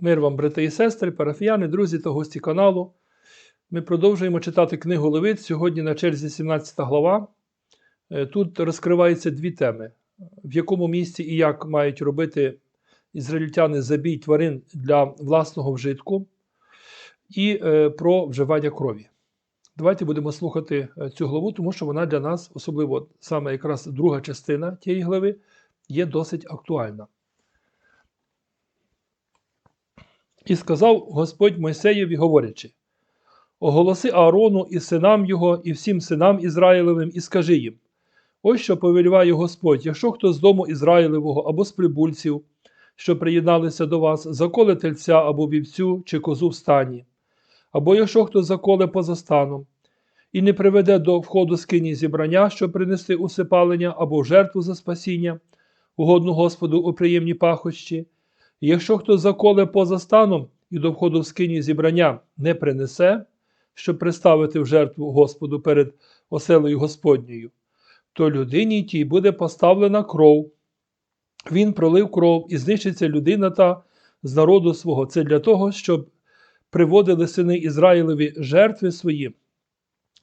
Мир вам, брати і сестри, парафіяни, друзі та гості каналу. Ми продовжуємо читати книгу Левит. Сьогодні на черзі 17 глава. Е, Тут розкриваються дві теми: в якому місці і як мають робити ізраїльтяни забій тварин для власного вжитку, і е, про вживання крові. Давайте будемо слухати е, цю главу, тому що вона для нас, особливо саме якраз друга частина тієї глави, є досить актуальна. І сказав Господь Мойсеєві, говорячи: Оголоси Аарону і синам його, і всім синам Ізраїлевим, і скажи їм: Ось що повеліває Господь, якщо хто з дому Ізраїлевого або з прибульців, що приєдналися до вас, заколе тельця або вівцю чи козу в стані, або якщо хто заколе поза станом, і не приведе до входу скині зібрання, щоб принести усипалення або жертву за спасіння, угодну Господу у приємні пахощі, якщо хто заколе поза станом і до входу в скині зібрання не принесе, щоб приставити в жертву Господу перед оселею Господньою, то людині тій буде поставлена кров. Він пролив кров і знищиться людина та з народу свого. Це для того, щоб приводили сини Ізраїлеві жертви свої,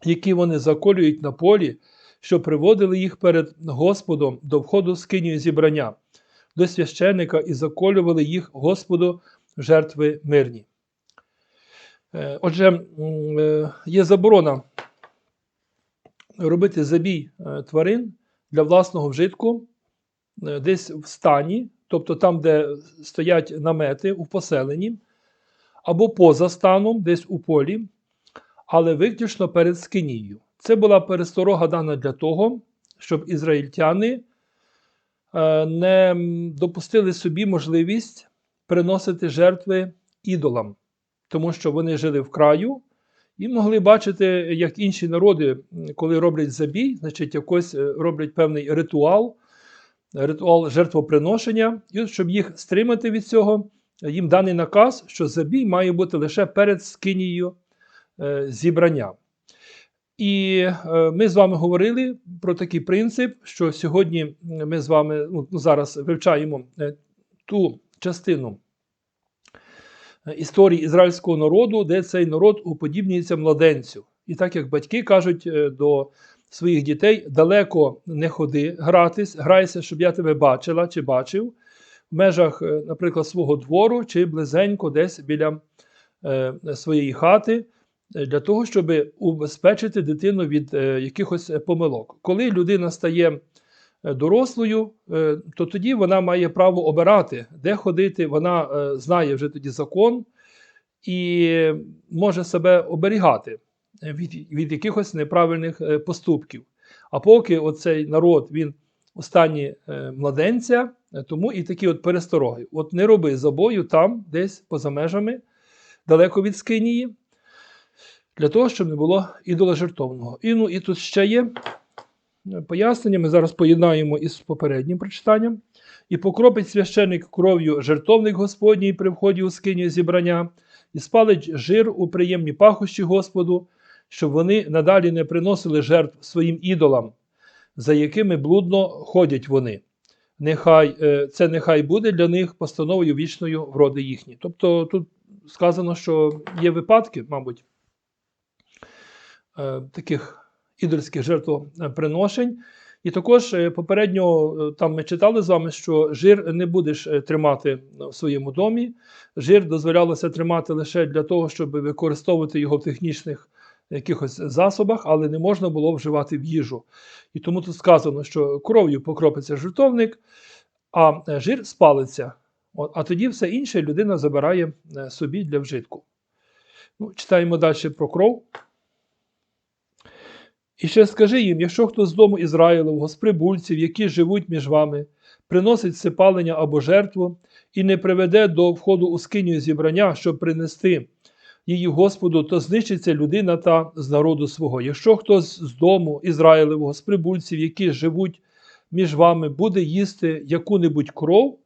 які вони заколюють на полі, щоб приводили їх перед Господом до входу в скинію зібрання, до священника і заколювали їх Господу жертви мирні. Е, Отже, е, є заборона робити забій е, тварин для власного вжитку десь в стані, тобто там, де стоять намети у поселенні, або поза станом, десь у полі, але виключно перед скинією. Це була пересторога дана для того, щоб ізраїльтяни не допустили собі можливість приносити жертви ідолам, тому що вони жили в краю і могли бачити, як інші народи, коли роблять забій, значить, якось е, роблять певний ритуал, ритуал жертвоприношення, і щоб їх стримати від цього, їм даний наказ, що забій має бути лише перед скинією е, зібрання. І е, ми з вами говорили про такий принцип, що сьогодні ми з вами ну, зараз вивчаємо е, ту частину е, історії ізраїльського народу, де цей народ уподібнюється младенцю. І так як батьки кажуть до своїх дітей, далеко не ходи гратись, грайся, щоб я тебе бачила чи бачив в межах, наприклад, свого двору чи близенько десь біля своєї хати для того, щоб убезпечити дитину від е, якихось е, помилок. Коли людина стає е, дорослою, то тоді вона має право обирати, де ходити. Вона знає вже тоді закон і може себе оберігати від, від якихось неправильних поступків. А поки оцей народ він у стані младенця, тому і такі от перестороги. От не роби забою там, десь поза межами, далеко від скинії, для того, щоб не було ідола жертовного. І, ну, і тут ще є е, пояснення, ми зараз поєднаємо із попереднім прочитанням. І покропить священик кров'ю жертовник Господній при вході у скиню зібрання, і спалить жир у приємні пахощі Господу, щоб вони надалі не приносили жертв своїм ідолам, за якими блудно ходять вони. Нехай, е, це нехай буде для них постановою вічною вроди їхні. Тобто тут сказано, що є випадки, мабуть, таких ідольських жертвоприношень. І також е, попередньо е, там ми читали з вами, що жир не будеш е, тримати в своєму домі. Жир дозволялося тримати лише для того, щоб використовувати його в технічних якихось засобах, але не можна було вживати в їжу. І тому тут сказано, що кров'ю покропиться жертовник, а е, жир спалиться. А тоді все інше людина забирає е, собі для вжитку. Ну, Читаємо далі про кров. І ще скажи їм, якщо хто з дому Ізраїлового, з прибульців, які живуть між вами, приносить сипалення або жертву, і не приведе до входу у скиню зібрання, щоб принести її Господу, то знищиться людина та з народу свого. Якщо хто з з дому Ізраїлевого, з прибульців, які живуть між вами, буде їсти яку-небудь кров,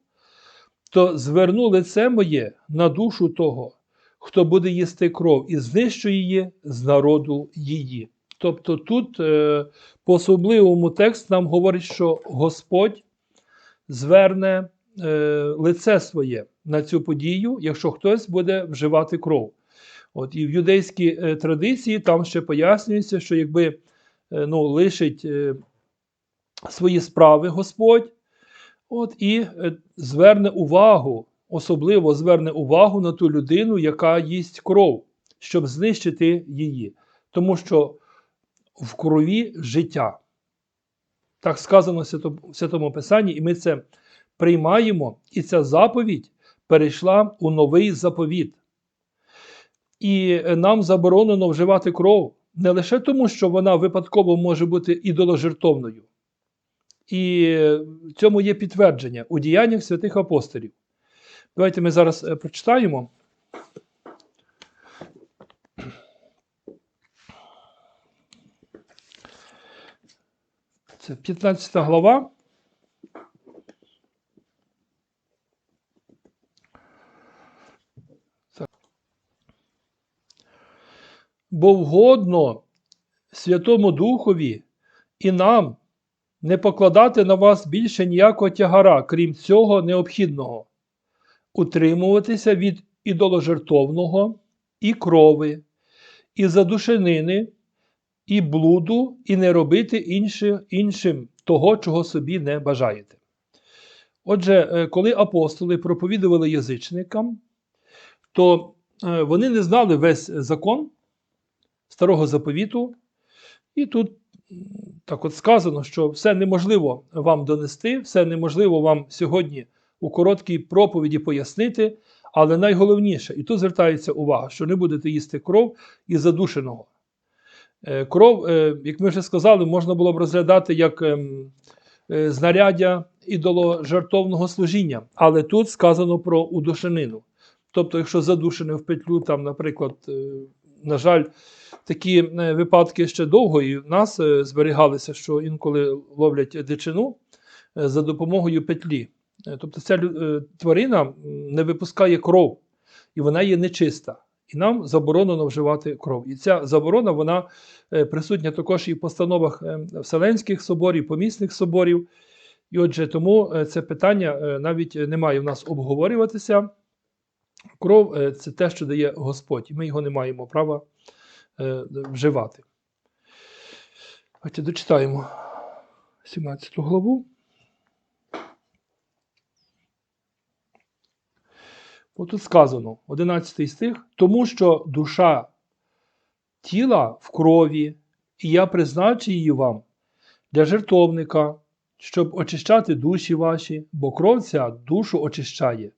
то зверну лице моє на душу того, хто буде їсти кров, і знищу її з народу її. Тобто тут е, по особливому текст нам говорить, що Господь зверне е, лице своє на цю подію, якщо хтось буде вживати кров. От, І в юдейській е, традиції там ще пояснюється, що якби ну, лишить свої справи Господь, от, і зверне увагу, особливо зверне увагу на ту людину, яка їсть кров, щоб знищити її. Тому що в крові життя. Так сказано в Святому Писанні, і ми це приймаємо, і ця заповідь перейшла у новий заповіт. І е, нам заборонено вживати кров не лише тому, що вона випадково може бути ідоложертовною. І е, цьому є підтвердження у діяннях святих апостолів. Давайте ми зараз е, прочитаємо. Це 15 глава. Бо вгодно Святому Духові і нам не покладати на вас більше ніякого тягара, крім цього необхідного, утримуватися від ідоложертовного і крови, і задушенини, і блуду, і не робити інше, іншим того, чого собі не бажаєте. Отже, е, коли апостоли проповідували язичникам, то е, вони не знали весь закон старого заповіту, і тут так от сказано, що все неможливо вам донести, все неможливо вам сьогодні у короткій проповіді пояснити, але найголовніше, і тут звертається увага, що не будете їсти кров із задушеного. Е, Кров, е, як ми вже сказали, можна було б розглядати як ем, е, знаряддя ідоложертовного служіння, але тут сказано про удушенину. Тобто, якщо задушене в петлю, там, наприклад, на жаль, такі випадки ще довго і в нас зберігалися, що інколи ловлять дичину за допомогою петлі. Тобто ця тварина не випускає кров, і вона є нечиста. І нам заборонено вживати кров. І ця заборона вона е, присутня також і в постановах е, Вселенських соборів, помісних соборів. І отже, тому е, це питання навіть не має в нас обговорюватися. Кров це те, що дає Господь, і ми його не маємо права вживати. Давайте дочитаємо 17 главу. Отут сказано, 11 стих, тому що душа тіла в крові, і я призначу її вам для жертовника, щоб очищати душі ваші, бо кров ця душу очищає.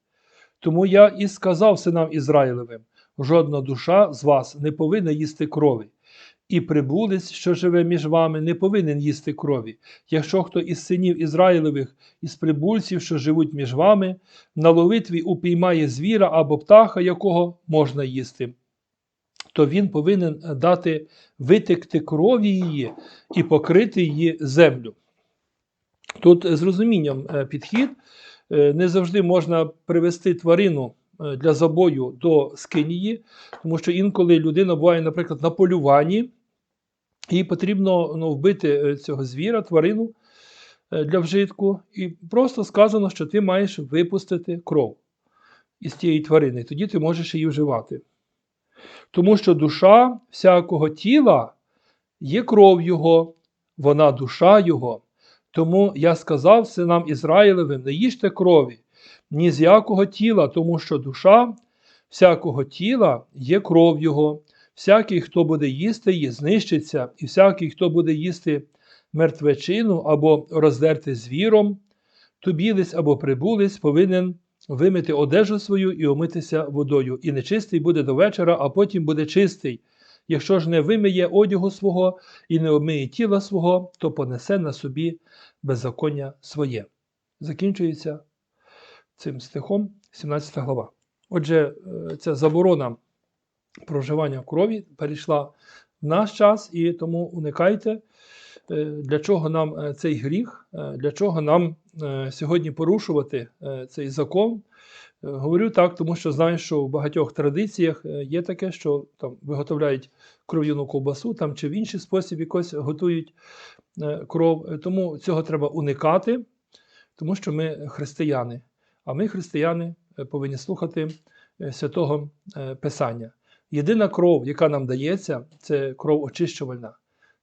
Тому я і сказав синам Ізраїлевим: жодна душа з вас не повинна їсти крові, і прибулець, що живе між вами, не повинен їсти крові. Якщо хто із синів Ізраїлевих, із прибульців, що живуть між вами, на ловитві упіймає звіра або птаха, якого можна їсти, то він повинен дати витекти крові її і покрити її землю. Тут з розумінням е, підхід. Е, Не завжди можна привести тварину е, для забою до скинії, тому що інколи людина буває, наприклад, на полюванні, їй потрібно ну, вбити е, цього звіра, тварину е, для вжитку, і просто сказано, що ти маєш випустити кров із тієї тварини, тоді ти можеш її вживати. Тому що душа всякого тіла є кров Його, вона душа Його. Тому я сказав синам Ізраїлевим, не їжте крові, ні з якого тіла, тому що душа всякого тіла є кров Його. Всякий, хто буде їсти її, знищиться, і всякий, хто буде їсти мертвечину або роздерти звіром, тубілець або прибулець повинен вимити одежу свою і омитися водою. І нечистий буде до вечора, а потім буде чистий. Якщо ж не вимиє одягу свого і не обмиє тіла свого, то понесе на собі беззаконня своє. Закінчується цим стихом 17 глава. Отже, е, ця заборона проживання крові перейшла в наш час, і тому уникайте, е, для чого нам е, цей гріх, е, для чого нам сьогодні порушувати цей закон. Говорю так, тому що знаю, що в багатьох традиціях є таке, що там виготовляють кров'яну ковбасу там, чи в інший спосіб якось готують кров. Тому цього треба уникати, тому що ми християни. А ми, християни, повинні слухати святого Писання. Єдина кров, яка нам дається, це кров очищувальна,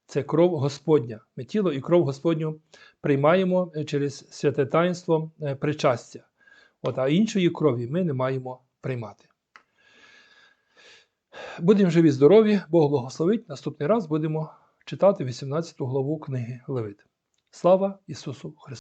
це кров Господня. Ми тіло і кров Господню приймаємо е, через святе таїнство е, причастя. От, а іншої крові ми не маємо приймати. Будемо живі, здорові, Бог благословить. Наступний раз будемо читати 18 главу книги Левит. Слава Ісусу Христу!